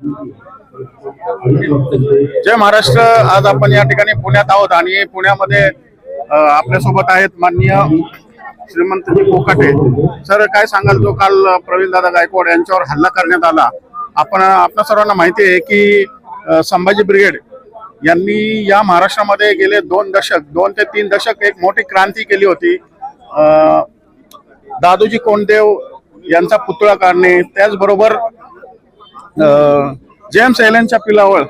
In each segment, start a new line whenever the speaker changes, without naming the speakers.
जय महाराष्ट्र. आज आपण या ठिकाणी पुण्यात आहोत आणि पुण्यामध्ये आपल्यासोबत आहेत माननीय श्रीमंतजी कोकाटे. सर काय सांगाल जो काल प्रवीण दादा गायकवाड यांच्यावर हल्ला करण्यात आला. आपण आपल्या सर्वांना माहिती आहे की संभाजी ब्रिगेड यांनी या महाराष्ट्रामध्ये गेले दोन दशक दोन ते तीन दशक एक मोठी क्रांती केली होती. दादोजी कोंडदेव यांचा पुतळा काढणे त्याचबरोबर अ, जेम्स एलनच्या पिलावळ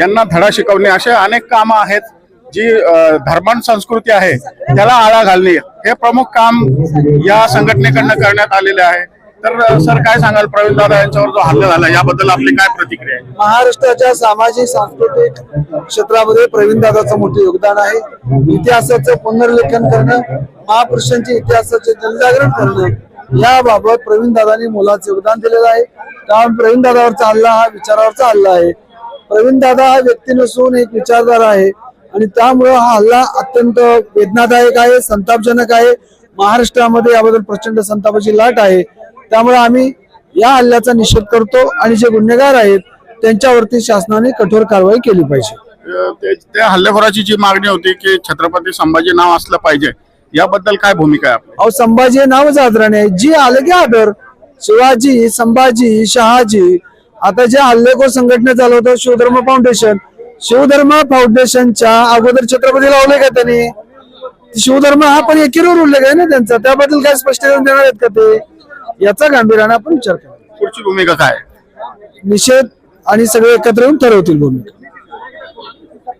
यांना धडा शिकवणे असे अनेक कामं आहेत जी अ, संस्कृती आहे त्याला आळा घालणे. हे प्रमुख काम या संघटनेकडनं करण्यात आलेले आहे. तर सर काय सांगाल? प्रवीण दादा यांच्यावर जो हल्ला झाला याबद्दल आपली काय प्रतिक्रिया आहे?
महाराष्ट्राच्या सामाजिक सांस्कृतिक क्षेत्रामध्ये प्रवीणदादाचं मोठं योगदान आहे. इतिहासाचं पुनर्लेखन करणं महापुरुषांची इतिहासाचे जनजागरण करणं याबाबत प्रवीणदादांनी मोलाचं योगदान दिलेलं आहे. कारण प्रवीणदादावरचा हल्ला हा विचारावरचा हल्ला आहे. प्रवीणदादा हा व्यक्ती नसून एक विचारधारा आहे. आणि त्यामुळं हा हल्ला अत्यंत वेदनादायक आहे संतापजनक आहे. महाराष्ट्रामध्ये याबद्दल प्रचंड संतापाची लाट आहे. त्यामुळे आम्ही या हल्ल्याचा निषेध करतो आणि जे गुन्हेगार आहेत त्यांच्यावरती शासनाने कठोर कारवाई केली पाहिजे.
त्या हल्लेखोराची जी मागणी होती की छत्रपती संभाजी नाव असलं पाहिजे याबद्दल काय भूमिका आहे आपली?
अहो संभाजी नावच आदराने. जी आलं की आदर. शिवाजी संभाजी शहाजी. आता जे हल्लेखोर संघटना चालवतं शिवधर्म फाउंडेशन शिवधर्म फाउंडेशनच्या अगोदर छत्रपती लावले का त्यांनी? शिवधर्म हा पण एकीवर उल्लेख आहे ना त्यांचा. त्याबद्दल काय स्पष्टीकरण देणार आहेत का ते? याचा गांभीर्याने आपण विचार करू.
पुढची भूमिका काय आहे?
निषेध आणि सगळे एकत्र येऊन ठरवतील भूमिका.